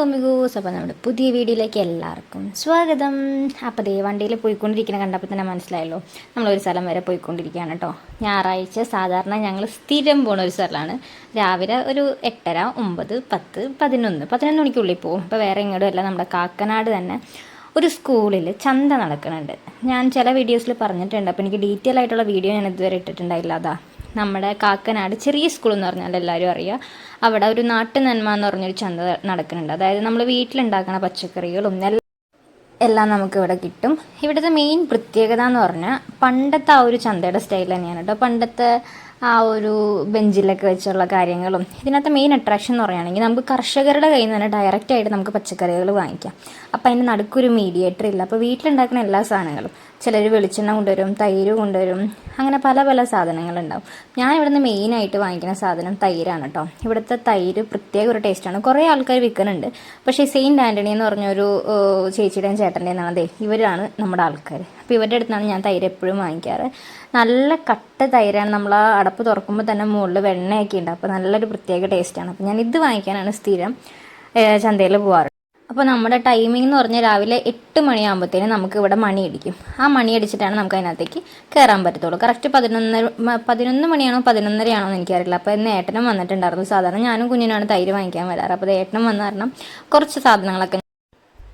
Hello മിഗൂസ് അപ്പോൾ നമ്മുടെ പുതിയ വീഡിയോയിലേക്ക് എല്ലാവർക്കും സ്വാഗതം. അപ്പോൾ ദേ വണ്ടിയിൽ പോയിക്കൊണ്ടിരിക്കുന്ന കണ്ടപ്പോൾ തന്നെ മനസ്സിലായല്ലോ നമ്മളൊരു സ്ഥലം വരെ പോയിക്കൊണ്ടിരിക്കുകയാണ് കേട്ടോ ഞായറാഴ്ച സാധാരണ ഞങ്ങൾ സ്ഥിരം പോണ ഒരു സ്ഥലമാണ്. രാവിലെ ഒരു എട്ടര ഒമ്പത് പത്ത് പതിനൊന്ന് പതിനൊന്ന് മണിക്കുള്ളിൽ പോകും ഇപ്പോൾ വേറെ എങ്ങോട്ടും അല്ല നമ്മുടെ കാക്കനാട് തന്നെ ഒരു സ്കൂളിൽ ചന്ത നടക്കുന്നുണ്ട്. ഞാൻ ചില വീഡിയോസിൽ പറഞ്ഞിട്ടുണ്ട് അപ്പോൾ എനിക്ക് ഡീറ്റെയിൽ ആയിട്ടുള്ള വീഡിയോ ഞാൻ ഇതുവരെ ഇട്ടിട്ടുണ്ടായില്ല അതാ. നമ്മുടെ കാക്കനാട് ചെറിയ സ്കൂൾ എന്ന് പറഞ്ഞാൽ എല്ലാവരും അറിയുക അവിടെ ഒരു നാട്ടു നന്മ എന്ന് പറഞ്ഞൊരു ചന്ത നടക്കുന്നുണ്ട്. അതായത് നമ്മൾ വീട്ടിലുണ്ടാക്കുന്ന പച്ചക്കറികളും എല്ലാം നമുക്ക് ഇവിടെ കിട്ടും. ഇവിടുത്തെ മെയിൻ പ്രത്യേകത എന്ന് പറഞ്ഞാൽ പണ്ടത്തെ ആ ഒരു ചന്തയുടെ സ്റ്റൈൽ തന്നെയാണ് കേട്ടോ. പണ്ടത്തെ ആ ഒരു ബെഞ്ചിലൊക്കെ വെച്ചുള്ള കാര്യങ്ങളും. ഇതിനകത്ത് മെയിൻ അട്രാക്ഷൻ എന്ന് പറയുകയാണെങ്കിൽ നമുക്ക് കർഷകരുടെ കയ്യിൽ നിന്ന് തന്നെ ഡയറക്റ്റ് ആയിട്ട് നമുക്ക് പച്ചക്കറികൾ വാങ്ങിക്കാം. അപ്പോൾ അതിന്റെ നടുക്കൊരു മീഡിയേറ്റർ ഇല്ല. അപ്പോൾ വീട്ടിലുണ്ടാക്കുന്ന എല്ലാ സാധനങ്ങളും ചിലർ വെളിച്ചെണ്ണ കൊണ്ടുവരും തൈര് കൊണ്ടുവരും. അങ്ങനെ പല പല സാധനങ്ങളുണ്ടാവും. ഞാൻ ഇവിടുന്ന് മെയിനായിട്ട് വാങ്ങിക്കുന്ന സാധനം തൈരാണ് കേട്ടോ ഇവിടുത്തെ തൈര് പ്രത്യേക ഒരു ടേസ്റ്റാണ് കുറേ ആൾക്കാർ വിൽക്കുന്നുണ്ട്. പക്ഷേ സെയിന്റ് ആന്റണി എന്ന് പറഞ്ഞൊരു ചേച്ചിയുടെയും ചേട്ടന്റെയും അതെ ഇവരാണ് നമ്മുടെ ആൾക്കാർ അപ്പോൾ ഇവരുടെ അടുത്താണ് ഞാൻ തൈര് എപ്പോഴും വാങ്ങിക്കാറ്. നല്ല കട്ട തൈരാണ്. നമ്മൾ ആ അടപ്പ് തുറക്കുമ്പോൾ തന്നെ മുകളിൽ വെണ്ണയൊക്കെ ഉണ്ട്. അപ്പോൾ നല്ലൊരു പ്രത്യേക ടേസ്റ്റാണ് അപ്പോൾ ഞാൻ ഇത് വാങ്ങിക്കാനാണ് സ്ഥിരം ചന്തയിൽ പോവാറ്. അപ്പോൾ നമ്മുടെ ടൈമിംഗ് എന്ന് പറഞ്ഞാൽ രാവിലെ എട്ട് മണിയാകുമ്പോഴത്തേനും നമുക്ക് ഇവിടെ മണി അടിക്കും ആ മണി അടിച്ചിട്ടാണ് നമുക്ക് അതിനകത്തേക്ക് കയറാൻ പറ്റത്തുള്ളൂ. കറക്റ്റ് പതിനൊന്നര പതിനൊന്ന് മണിയാണോ പതിനൊന്നരയാണോ എന്ന് എനിക്കറിയില്ല. അപ്പോൾ ഇന്ന് ഏട്ടനും വന്നിട്ടുണ്ടായിരുന്നു. സാധാരണ ഞാനും കുഞ്ഞിനാണ് തൈര് വാങ്ങിക്കാൻ വരാറ്. അപ്പോൾ ഏട്ടനും വന്ന കാരണം കുറച്ച് സാധനങ്ങളൊക്കെ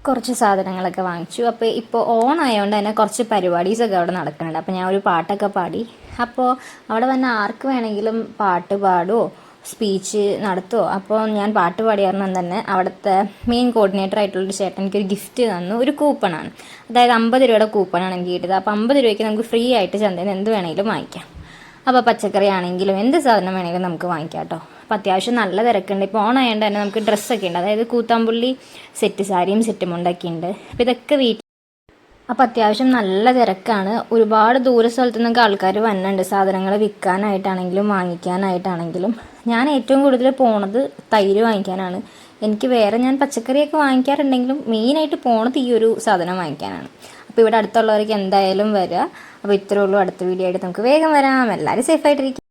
കുറച്ച് സാധനങ്ങളൊക്കെ വാങ്ങിച്ചു. അപ്പോൾ ഇപ്പോൾ ഓൺ ആയതുകൊണ്ട് തന്നെ കുറച്ച് പരിപാടീസൊക്കെ അവിടെ നടക്കുന്നുണ്ട്. അപ്പോൾ ഞാൻ ഒരു പാട്ടൊക്കെ പാടി. അപ്പോൾ അവിടെ വന്ന ആർക്ക് വേണമെങ്കിലും പാട്ട് പാടുമോ സ്പീച്ച് നടത്തുമോ അപ്പോൾ ഞാൻ പാട്ട് പാടിയായിരുന്നു തന്നെ അവിടുത്തെ മെയിൻ കോർഡിനേറ്റർ ആയിട്ടുള്ളൊരു ചേട്ടൻ എനിക്ക് ഒരു ഗിഫ്റ്റ് തന്നു. ഒരു കൂപ്പണാണ് അതായത് അമ്പത് രൂപയുടെ കൂപ്പണാണ് എനിക്ക് കിട്ടിയത്. അപ്പോൾ അമ്പത് രൂപയ്ക്ക് നമുക്ക് ഫ്രീ ആയിട്ട് ചന്തയിൽ എന്ത് വേണമെങ്കിലും വാങ്ങിക്കാം. അപ്പോൾ പച്ചക്കറി ആണെങ്കിലും എന്ത് സാധനം വേണമെങ്കിലും നമുക്ക് വാങ്ങിക്കാം കേട്ടോ. അപ്പോൾ അത്യാവശ്യം നല്ല തിരക്കുണ്ട്. ഇപ്പോൾ ഓണായതുകൊണ്ട് തന്നെ നമുക്ക് ഡ്രസ്സൊക്കെ ഉണ്ട്. അതായത് കൂത്താമ്പുള്ളി സെറ്റ് സാരിയും സെറ്റും മുണ്ടൊക്കെ ഉണ്ട്. അപ്പോൾ ഇതൊക്കെ വീട്ടിൽ അപ്പോൾ അത്യാവശ്യം നല്ല തിരക്കാണ്. ഒരുപാട് ദൂര സ്ഥലത്തു നിന്നൊക്കെ ആൾക്കാർ വന്നുണ്ട് സാധനങ്ങൾ വിൽക്കാനായിട്ടാണെങ്കിലും വാങ്ങിക്കാനായിട്ടാണെങ്കിലും. ഞാൻ ഏറ്റവും കൂടുതൽ പോണത് തൈര് വാങ്ങിക്കാനാണ്. എനിക്ക് വേറെ ഞാൻ പച്ചക്കറിയൊക്കെ വാങ്ങിക്കാറുണ്ടെങ്കിലും മെയിനായിട്ട് പോണത് ഈ ഒരു സാധനം വാങ്ങിക്കാനാണ്. അപ്പോൾ ഇവിടെ അടുത്തുള്ളവർക്ക് എന്തായാലും വരിക അപ്പോൾ ഇത്രയേ ഉള്ളൂ അടുത്ത വീഡിയോ ആയിട്ട് നമുക്ക് വേഗം വരാം. എല്ലാവരും സേഫായിട്ടിരിക്കും